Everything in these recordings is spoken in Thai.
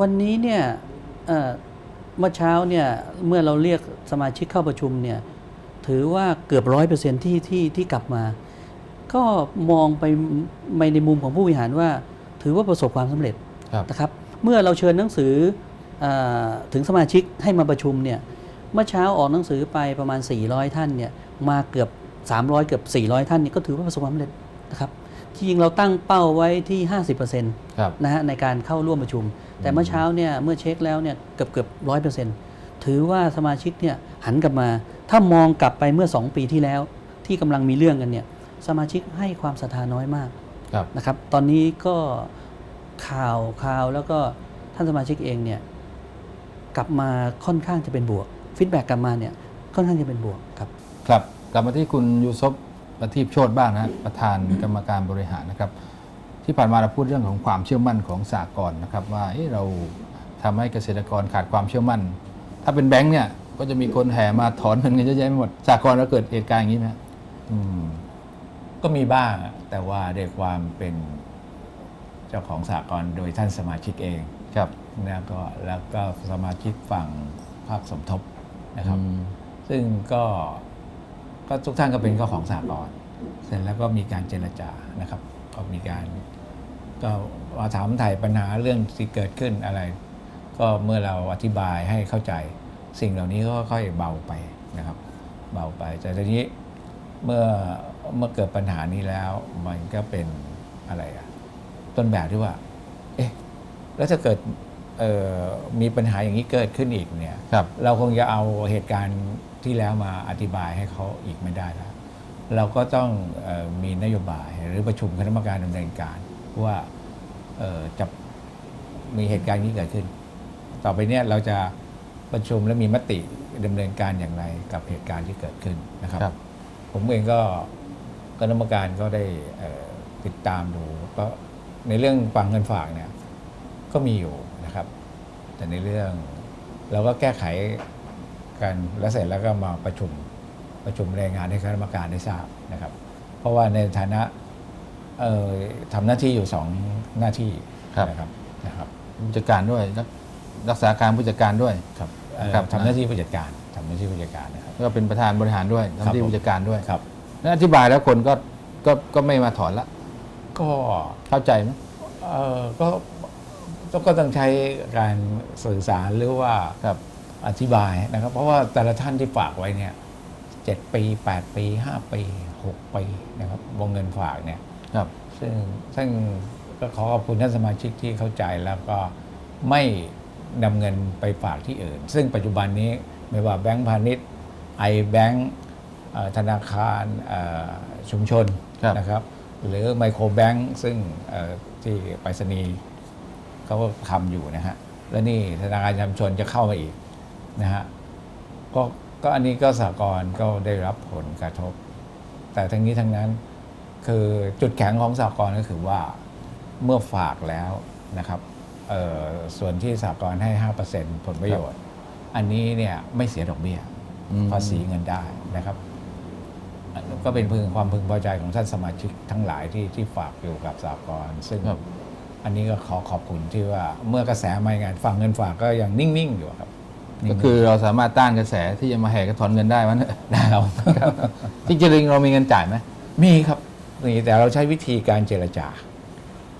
วันนี้เนี่ยเอ่อเมื่อเช้าเนี่ยเมื่อเราเรียกสมาชิกเข้าประชุมเนี่ยถือว่าเกือบร้อยเปอร์เซ็นที่ที่ที่กลับมา ก็มองไปไปในมุมของผู้บริหารว่า ถือว่าประสบความสำเร็จครับนะครับเมื่อเราเชิญหนังสือเออถึงสมาชิกให้มาประชุมเนี่ยเมื่อเช้าออกหนังสือไปประมาณ 400 ท่านเนี่ยมาเกือบ 300 เกือบ 400 ท่านนี่ก็ถือว่าประสบความสำเร็จนะครับที่จริงเราตั้งเป้าไว้ที่ 50%ครับนะฮะในการเข้าร่วมประชุม แต่เมื่อเช้าเนี่ยเมื่อเช็คแล้วเนี่ยเกือบเกือบร้อยเปอร์เซ็นต์ถือว่าสมาชิกเนี่ยหันกลับมา ถ้ามองกลับไปเมื่อ 2 ปีที่แล้ว ที่กำลังมีเรื่องกันเนี่ยสมาชิกให้ความศรัทธาน้อยมากครับนะครับ ตอนนี้ก็ข่าวข่าวแล้วก็ท่านสมาชิกเองเนี่ยกลับมาค่อนข้างจะเป็นบวกฟีดแบ็กกลับมาเนี่ยค่อนข้างจะเป็นบวกครับครับกลับมาที่คุณยูซบประทีปโชตบ้างนะฮะประธานกรรมการบริหารนะครับ ที่ผ่านมาเราพูดเรื่องของความเชื่อมั่นของสากลนะครับว่าเอ๊ะเราทำให้เกษตรกรขาดความเชื่อมั่น ถ้าเป็นแบงค์เนี่ยก็จะมีคนแห่มาถอนเงินกันเยอะแยะไปหมดสากลแล้วเกิดเหตุการณ์อย่างนี้ไหมฮะอืมก็มีบ้างอะแต่ว่าด้วยความเป็นเจ้าของสากลโดยท่านสมาชิกเองครับแล้วก็แล้วก็สมาชิกฝั่งภาคสมทบนะครับอืมซึ่งก็ก็ทุกท่านก็เป็นเจ้าของสากลเสร็จแล้วก็มีการเจรจานะครับ ก็มีการ ก็มาถามไถ่ปัญหาเรื่องที่เกิดขึ้นอะไร ก็เมื่อเราอธิบายให้เข้าใจสิ่งเหล่านี้ก็ค่อยเบาไปนะครับ เบาไป แต่ทีนี้เมื่อเมื่อเกิดปัญหานี้แล้วมันก็เป็นอะไรอะต้นแบบที่ว่า เอ๊ะแล้วถ้าเกิดเอ่อมีปัญหาอย่างนี้เกิดขึ้นอีกเนี่ยครับเราคงจะเอาเหตุการณ์ที่แล้วมาอธิบายให้เขาอีกไม่ได้แล้ว เราก็ต้องเออมีนโยบายหรือประชุมคณะกรรมการดำเนินการ ว่าเอ่อจะมีเหตุการณ์นี้เกิดขึ้น ต่อไปเนี่ยเราจะประชุมและมีมติดำเนินการอย่างไรกับเหตุการณ์ที่เกิดขึ้นนะครับครับผมเองก็คณะกรรมการก็ได้เอ่อติดตามดูก็ในเรื่องฝั่งเงินฝากเนี่ยก็มีอยู่นะครับ แต่ในเรื่องเราก็แก้ไขกันแล้วเสร็จแล้วก็มาประชุมประชุมรายงานให้คณะกรรมการได้ทราบนะครับ เพราะว่าในฐานะเอ่อ ทำหน้าที่อยู่สองหน้าที่ครับนะครับนะครับผู้จัดการด้วยรักรักษาการผู้จัดการด้วยครับเอ่อครับทำหน้าที่ผู้จัดการทำหน้าที่ผู้จัดการนะครับแล้วก็เป็นประธานบริหารด้วยครับทำที่ผมผู้จัดการด้วยครับแล้วอธิบายแล้วคนก็ก็ก็ไม่มาถอนละ ก็เข้าใจไหมเอ่อก็ก็ก็ต้องใช้การสื่อสารหรือว่าครับอธิบายนะครับ เพราะว่าแต่ละท่านที่ฝากไว้เนี่ยเจ็ดปีแปดปีห้าปีหกปีนะครับวงเงินฝากเนี่ย ครับซึ่งซึ่งก็ขอขอบคุณท่านสมาชิกที่เข้าใจแล้วก็ไม่นำเงินไปฝากที่อื่น ซึ่งปัจจุบันนี้ไม่ว่าแบงก์พาณิชย์ไอแบงก์ธนาคารเอ่อชุมชนครับนะครับหรือไมโครแบงก์ซึ่งเอ่อที่ไปรษณีย์เขาก็ทำอยู่นะฮะและนี่ธนาคารชุมชนจะเข้ามาอีกนะฮะก็ก็อันนี้ก็สหกรณ์ก็ได้รับผลกระทบ แต่ทั้งนี้ทั้งนั้น คือจุดแข็งของสหกรณ์ก็คือว่าเมื่อฝากแล้วนะครับเอ่อส่วนที่สหกรณ์ให้ 5%ผลประโยชน์ อันนี้เนี่ยไม่เสียดอกเบี้ยอืมภาษีเงินได้นะครับอันก็เป็นพึงความพึงพอใจของท่านสมาชิกทั้งหลายที่ที่ฝากอยู่กับสหกรณ์ซึ่งครับอันนี้ก็ขอขอบคุณที่ว่าเมื่อกระแสมาอย่างไงฝั่งเงินฝากก็ยังนิ่ง ๆ อยู่ครับนิ่ก็งๆคือเราสามารถต้านกระแสที่จะมาแห่กระถอนเงินได้วันได้ครับจริงๆเรามีเงินจ่ายไหมมีครับ มีแต่เราใช้วิธีการเจรจา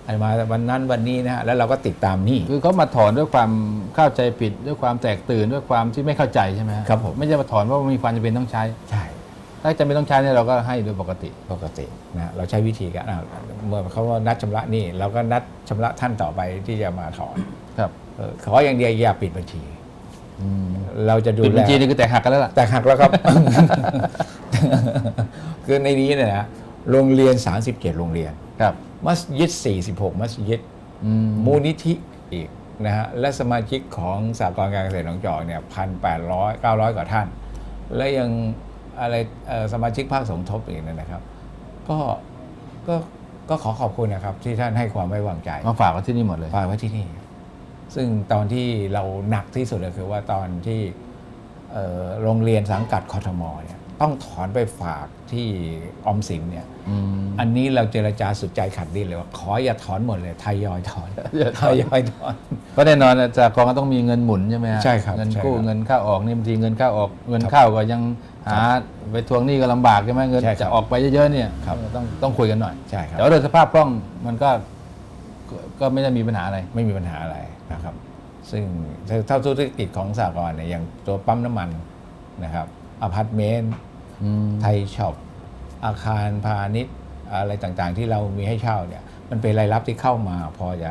อันมาวันนั้นวันนี้นะฮะแล้วเราก็ติดตามหนี้คือเขามาถอนด้วยความเข้าใจผิดด้วยความแตกตื่นด้วยความที่ไม่เข้าใจใช่ไหมฮะครับผมไม่ใช่มาถอนเพราะว่ามีความจำเป็นต้องใช้ใช่ถ้าจำเป็นต้องใช้เนี่ยเราก็ให้โดยปกติปกตินะเราใช้วิธีการอะเมื่อเขาว่านัดชำระหนี้เราก็นัดชำระท่านต่อไปที่จะมาถอนครับเออขออย่างเดียวอย่าปิดบัญชีอืมเราจะดูปิดแลบัญชีนี่คือแตกหักกันแล้วล่ะแต่หักแล้วครับ คือในนี้เนี่ยนะ โรงเรียน 37 โรงเรียน ครับ มัสยิด 46 มัสยิด อืมมูลนิธิอีกนะฮะ และสมาชิกของสากลการเกษตรหนองจอกเนี่ยพันแปดร้อยเก้าร้อยกว่าท่าน และยังอะไรเอ่อสมาชิกภาคสมทบอีกนะครับ ก็ก็ก็ขอขอบคุณนะครับ ที่ท่านให้ความไว้วางใจ มาฝากไว้ที่นี่หมดเลย ฝากไว้ที่นี่ซึ่งตอนที่เราหนักที่สุดก็คือว่าตอนที่เอ่อโรงเรียนสังกัดคอทมเนี่ย ต้องถอนไปฝากที่ออมสินเนี่ยอืมอันนี้เราเจรจาสุดใจขัดดิ้นเลยว่าขออย่าถอนหมดเลยทยอยถอนอย่าถทอนยอยถอนเพราะแน่นอนจากกองก็ต้องมีเงินหมุนใช่ไหมฮะใช่ครับเงินใช่กู้ครับเงินเข้าออกนี่บางทีเงินเข้าออกเงินครับเข้าก็ยังหาไปทวงหนี้ก็ลำบากใช่ไหมเงินใช่ครับจะออกไปเยอะๆเนี่ยครับต้องต้องคุยกันหน่อยใช่ครับแต่ว่าโดยสภาพคล่องมันก็ก็ก็ไม่ได้มีปัญหาอะไรไม่มีปัญหาอะไรนะครับ ซึ่งเท่าธุรกิจของสากลเนี่ยอย่างตัวปั๊มน้ำมันนะครับอพาร์ตเมนต์อืม ไทยช็อปอาคารพาณิชย์อะไรต่างๆ ที่เรามีให้เช่าเนี่ยมันเป็นรายรับที่เข้ามาพอจะ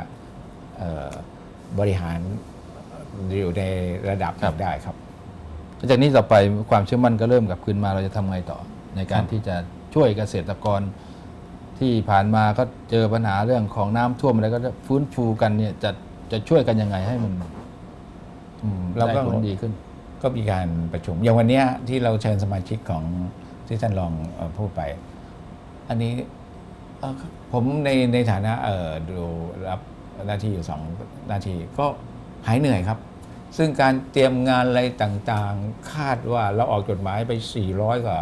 เอ่อบริหารอยู่ในระดับหนึ่งได้ครับแล้วจากนี้ต่อไปความเชื่อมั่นก็เริ่มกลับคืนมาเราจะทำไงต่อ ในการครับที่จะช่วยเกษตรกรที่ผ่านมาก็เจอปัญหาเรื่องของน้ำท่วมอะไรก็จะฟื้นฟูกันเนี่ยจะจะช่วยกันยังไงให้มันอืมเราได้ก็ผลดีขึ้น ก็มีการประชุม อย่างวันเนี้ยที่เราเชิญสมาชิกของที่ท่านรองเอ่อพูดไป อันนี้เอ่อผมในในฐานะเอ่อดูรับหน้าที่อยู่สองหน้าที่ก็หายเหนื่อยครับ ซึ่งการเตรียมงานอะไรต่างๆ คาดว่าเราออกจดหมายไป 400 กว่า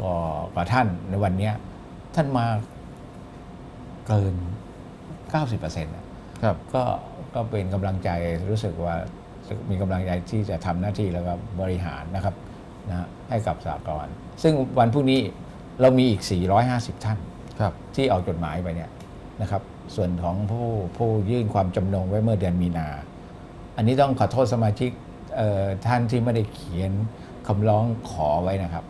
กว่ากว่าท่านในวันเนี้ยท่านมาเกิน 90%นะครับก็ก็เป็นกำลังใจรู้สึกว่า มีกำลังใจที่จะทำหน้าที่แล้วก็บริหารนะครับนะฮะให้กับสากลซึ่งวันพรุ่งนี้เรามีอีก 450 ท่านครับที่ออกจดหมายไปเนี่ยนะครับ ส่วนของผู้ผู้ยื่นความจำนงไว้เมื่อเดือนมีนา อันนี้ต้องขอโทษสมาชิกเอ่อท่านที่ไม่ได้เขียนคำร้องขอไว้นะครับ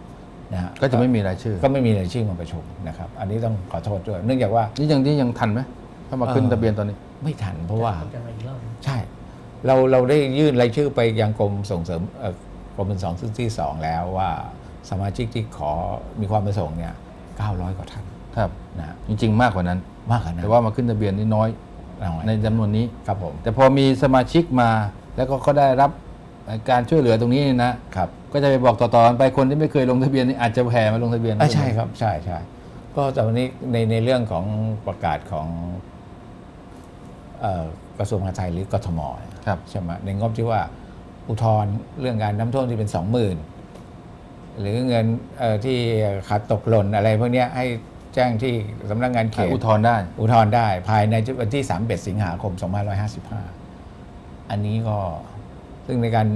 นะฮะก็จะไม่มีรายชื่อ ก็ไม่มีรายชื่อมาประชุมนะครับ อันนี้ต้องขอโทษด้วย เนื่องจากว่านี่ยังนี่ยังทันไหมถ้ามาขึ้นเอ่อทะเบียนตอนนี้ ไม่ทันเพราะว่าจะมาอีกรอบใช่ เราเราได้ยื่นรายชื่อไปยังกรมส่งเสริมเอ่อกรมเป็นสองซึ่งที่สองแล้วว่าสมาชิกที่ขอมีความประสงค์เนี่ย900กว่าท่านครับนะฮะจริงๆ มากกว่านั้นมากขนาดนั้นแต่ว่ามาขึ้นทะเบียนนี่น้อยเอาไว้ในจำนวนนี้ครับผมแต่พอมีสมาชิกมาแล้วก็เขาได้รับการช่วยเหลือตรงนี้นะครับก็จะไปบอกต่อๆกันไปคนที่ไม่เคยลงทะเบียนนี่อาจจะแห่มาลงทะเบียนอะใช่ครับใช่ใช่ก็แต่วันนี้ในในเรื่องของประกาศของเอ่อ กระทรวงมหาดไทยหรือกทมเนี่ยครับใช่ไหมในงบที่ว่าอุทธรณ์เรื่องการน้ำท่วมที่เป็นสองหมื่นหรือเงินเอ่อที่ขาดตกหล่นอะไรพวกเนี้ยให้แจ้งที่สำนักงานเขให้ตอุทธรณ์ได้ อุทธรณ์ได้ ภายในวันที่31สิงหาคม 2555 อันนี้ก็ซึ่งในการ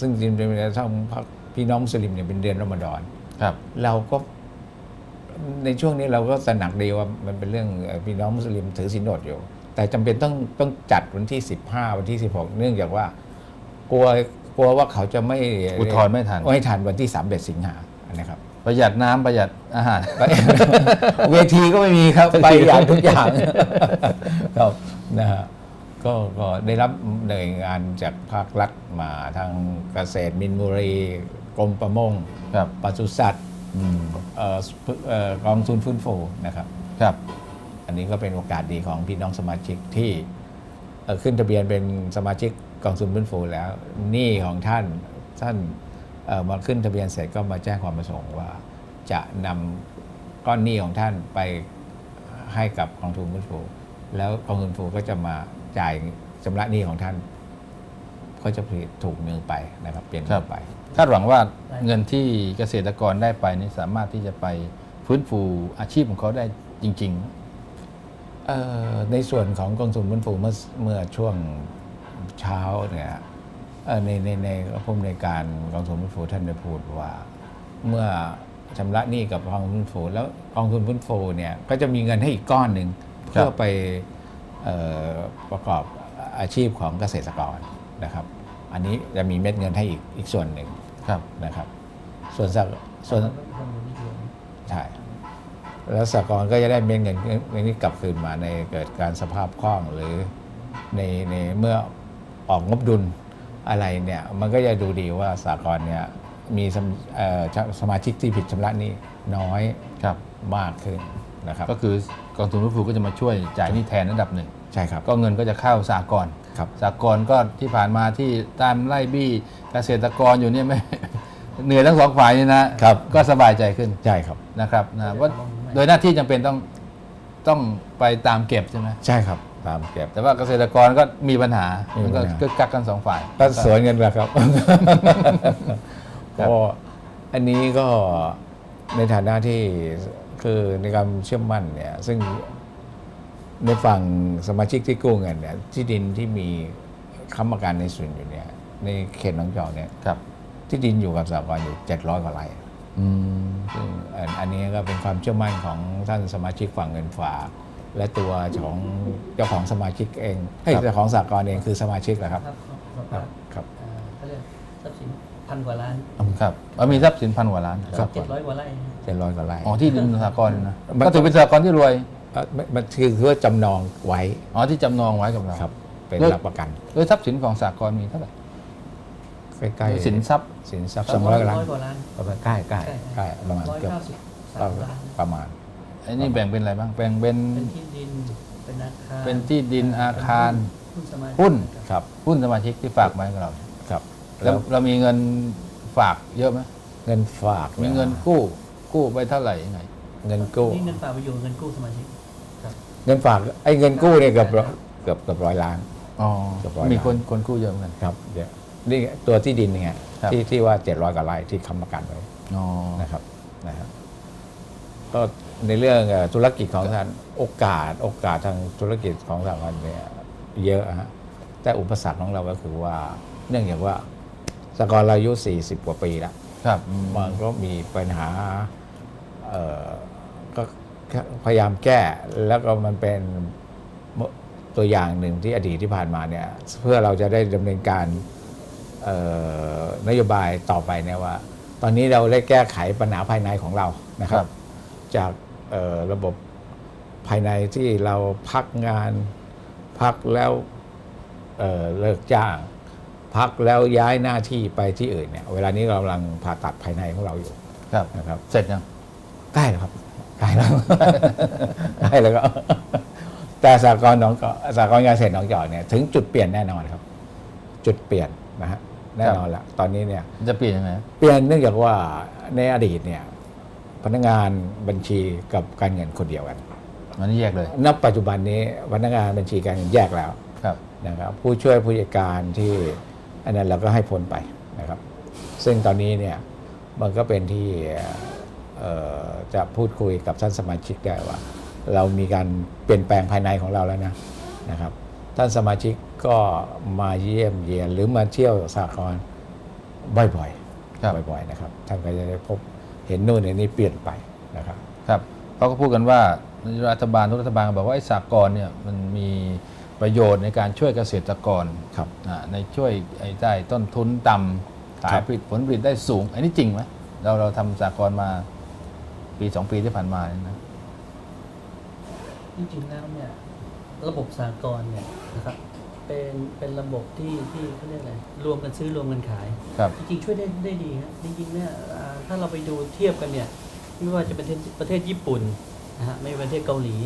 ซึ่งจริงๆเป็นช่องพักพี่น้องมุสลิมเนี่ยเป็นเดือนรอมฎอนครับ เราก็ในช่วงนี้เราก็สนักดีว่ามันเป็นเรื่องเอ่อพี่น้องมุสลิมถือศีลอดอยู่ แต่จำเป็นต้องต้องจัดวันที่ 15 วันที่ 16 เนื่องจากว่ากลัวกลัวว่าเขาจะไม่อุทธรณ์ไม่ทันไม่ทันวันที่31สิงหานะครับ ประหยัดน้ำประหยัดอาหาร เวทีก็ไม่มีครับไปอย่างทุกอย่างครับนะฮะก็ก็ได้รับหน่วยงานจากภาครัฐมาทางเกษตรมินบุรีกรมประมงครับปศุสัตว์เอ่อเอ่อกองทุนฟื้นฟูนะครับครับอั นนี้ก็เป็นโอกาสดีของพี่น้องสมาชิกที่ขึ้นทะเบียนเป็นสมาชิกกองทุนฟื้นฟูแล้วหนี้ของท่านท่านมาขึ้นทะเบียนเสร็จก็มาแจ้งความประสงค์ว่า จะนำก้อนหนี้ของท่านไปให้กับกองทุนฟื้นฟูแล้วกองทุนฟูก็จะมาจ่ายชำระหนี้ของท่าน ก็จะผลิตถูกเมือไปนะครับเปลี่ยนไปคาดหวังว่าเงินที่เกษตรกรได้ไปนี่สามารถที่จะไปฟื้นฟูอาชีพของเขาได้จริงเอ่อ ในส่วนของกองทุนฟื้นฟูเมื่อเมื่อช่วงเช้าเนี่ยเอ่อในในในผู้อำนวยการกองทุนฟื้นฟูท่านได้พูดว่า เมื่อชำระหนี้กับกองทุนฟื้นฟูแล้วกองทุนฟื้นฟูเนี่ยก็จะมีเงินให้อีกก้อนหนึ่งครับเพื่อไปเอ่อประกอบอาชีพของเกษตรกรนะครับ อันนี้จะมีเม็ดเงินให้อีกอีกส่วนหนึ่งๆครับนะครับ ส่วนสักส่วนใช่ แล้วสหกรณ์ก็จะได้เม็ดเงินเงินนี้กลับคืนมาในเกิดการสภาพคล่องหรือในในเมื่อออกงบดุลอะไรเนี่ยมันก็จะดูดีว่าสหกรณ์เนี่ยมีสมเอ่อสมาชิกที่ผิดชำระหนี้น้อยครับมากขึ้นนะครับก็คือกองทุนฟื้นฟูก็จะมาช่วยจ่ายหนี้แทนระดับหนึ่งใช่ครับก็เงินก็จะเข้าสากลครับสากลก็ที่ผ่านมาที่ตามไล่บี้เกษตรกรอยู่เนี่ยไม่เหนื่อยทั้งสองฝ่ายนี่นะครับก็สบายใจขึ้นใช่ครับนะครับนะว่า โดยหน้าที่จำเป็นต้องต้องไปตามเก็บใช่ไหมใช่ครับตามเก็บ แต่ว่าเกษตรกรก็มีปัญหามีปัมันญก็หากึกกักกันสองฝ่ายก็สวนกันแหละครับครับก็อันนี้ก็ในฐานะที่คือในการเชื่อมมั่นเนี่ยซึ่งในฝั่งสมาชิกที่กู้เงินเนี่ยที่ดินที่มีค้ำประกันในส่วนอยู่เนี่ยในเขตหนองจอกเนี่ยครับที่ดินอยู่กับสหกรณ์อยู่700กว่าไร่อืม ซึ่งอันอันนี้ก็เป็นความเชื่อมั่นของท่านสมาชิกฝั่งเงินฝากและตัวของเจ้าของสมาชิกเองเฮ้ยเจ้าของสหกรณ์เองคือสมาชิกแหละครับ ครับครับครับครับอ่าเขาเรียกทรัพย์สินพันกว่าล้านครับเอามีทรัพย์สินพันกว่าล้านครับเจ็ดร้อยกว่าไร่เจ็ดร้อยกว่าไร่อ๋อที่ดินสหกรณ์นะมันก็ถือเป็นสหกรณ์ที่รวยเอ่อไม่มันคือคือว่าจำนองไว้ อ๋อที่จำนองไว้กับเราครับ เป็นด้วยหลักประกัน โดยทรัพย์สินของสหกรณ์มีเท่าไหร่ ใกล้โดยสินทรัพย์สินทรัพย์สองร้อยกว่าล้านกว่าล้านประมาณใกล้ใกล้ใกล้ประมาณร้อยเกือบเก้าสิบสามล้านประมาณไอ้นี่แบ่งเป็นอะไรบ้างแบ่งเป็นเป็นที่ดินเป็นอาคารเป็นที่ดินอาคารหุ้นสมาชิกหุ้นครับหุ้นสมาชิกที่ฝากมาให้กับเราครับแล้แล้ววเรามีเงินฝากเยอะไหมเงินฝากมีเงินกู้ กู้ไปเท่าไหร่ยังไงเงินกู้นี่เงินฝากไปอยู่เงินกู้สมาชิกครับเงินฝากไอ้เงินกู้เนี่ยเกือบเกือบเกือบร้อยล้านอ๋อเกือบร้อยมีล้านคนคนกู้เยอะเหมือนกันครับเดี๋ยว นี่ตัวที่ดินเนี่ยครับ ที่ที่ว่าเจ็ดร้อยกว่าไร่ที่ค้ำประกันไว้อ๋อนะครับนะครับก็ในเรื่องเอ่อธุรกิจของท่านโอกาสโอกาสทางธุรกิจของสถาบันเนี่ยเยอะฮะแต่อุปสรรคของเราก็คือว่า เนื่องจากว่าสกอร์เราอายุ 40 กว่าปีแล้ว ครับอืม มันก็มีปัญหาเอ่อก็พยายามแก้ แล้วก็มันเป็นตัวอย่างหนึ่งที่อดีตที่ผ่านมาเนี่ย เพื่อเราจะได้ดำเนินการเอ่อ นโยบายต่อไปเนี่ยว่า ตอนนี้เราได้แก้ไขปัญหาภายในของเรานะครับ จากเอ่อระบบภายในที่เราพักงานพักแล้วเอ่อเลิกจ้างพักแล้วย้ายหน้าที่ไปที่อื่นเนี่ย เวลานี้เรากำลังผ่าตัดภายในของเราอยู่ครับนะครับ เสร็จยังใกล้แล้วครับใกล้แล้วใกล้แล้วก็ แต่สากลหนองเกาะสากลการเกษตรหนองจอกเนี่ยถึงจุดเปลี่ยนแน่นอนครับ จุดเปลี่ยนนะฮะ แน่นอนละตอนนี้เนี่ยจะเปลี่ยนยังไงเปลี่ยนเนื่องจากว่าในอดีตเนี่ยพนักงานบัญชีกับการเงินคนเดียวกันมันนี้แยกเลยณปัจจุบันนี้พนักงานบัญชีการเงินแยกแล้วครับนะครับ ผู้ช่วยผู้จัดการที่อันนั้นเราก็ให้พ้นไปนะครับ ซึ่งตอนนี้เนี่ยมันก็เป็นที่เอ่อจะพูดคุยกับท่านสมาชิกได้ว่า เรามีการเปลี่ยนแปลงภายในของเราแล้วนะนะครับ ท่านสมาชิก ก็มาเยี่ยมเยียนหรือมาเที่ยวสากลบ่อยๆครับบ่อยๆนะครับท่านก็จะได้พบเห็นนู่นเห็นนี่เปลี่ยนไปนะครับครับเขาก็พูดกันว่ารัฐบาลทุกรัฐบาลก็บอกว่าไอ้สากลเนี่ยมันมีประโยชน์ในการช่วยเกษตรกรครับอ่าในช่วยไอ้ได้ต้นทุนต่ำขาครัยบผลิตผลผลิตได้สูง อันนี้จริงไหมเราเราทำสากลมาปีสองปีที่ผ่านมาเนี่ยนะจริงๆแล้วเนี่ยระบบสากลเนี่ยนะครับ เป็นเป็นระบบที่ที่เขาเรียกอะไรรวมกันซื้อรวมกันขาย ครับ จริงๆช่วยได้ได้ดีฮะจริงๆเนี่ยอ่าถ้าเราไปดูเทียบกันเนี่ย ไม่ว่าจะเป็นประเทศประเทศญี่ปุ่นนะฮะไม่ว่าประเทศเกาหลี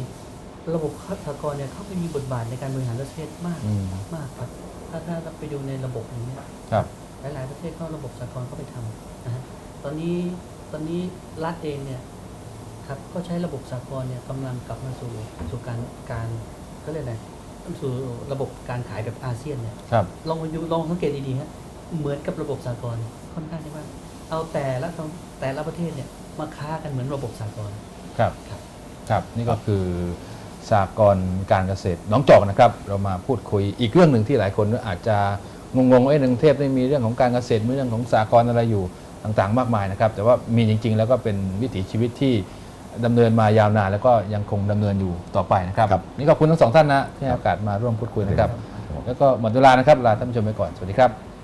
ระบบสากลเนี่ยเขาไปมีบทบาทในการบริหารประเทศมากอืม มากครับถ้าถ้าเราไปดูในระบบอย่างเนี้ย ครับ หลาย ๆ ประเทศเข้าระบบสากลเข้าไปทำนะฮะ ตอนนี้ตอนนี้รัฐเองเนี่ยครับก็ใช้ระบบสากลเนี่ยกำลังกลับมาสู่สู่การการก็เรียกอะไร สู่ระบบการขายแบบอาเซียนเนี่ยครับลองมาดูลองสังเกตดีๆฮะเหมือนกับระบบสากลค่อนข้างที่ว่า เอาแต่ละท้องแต่ละประเทศเนี่ยมาค้ากันเหมือนระบบสากลครับครับครับนี่ก็คือสากลการเกษตรน้องจอกนะครับ เรามาพูดคุยอีกเรื่องหนึ่งที่หลายคนอาจจะงงๆว่าเอ้ยในกรุงเทพนี่มีเรื่องของการเกษตรมีเรื่องของสากลอะไรอยู่ต่างๆ มากมายนะครับ แต่ว่ามีจริง ๆ แล้วก็เป็นวิถีชีวิตที่ ดำเนินมายาวนานแล้วก็ยังคงดำเนินอยู่ต่อไปนะครับครับ นี่ขอบคุณทั้งสองท่านนะที่ให้โอกาสมาร่วมพูดคุยนะครับ แล้วก็หมดเวลานะครับลาท่านผู้ชมไปก่อนสวัสดีครับ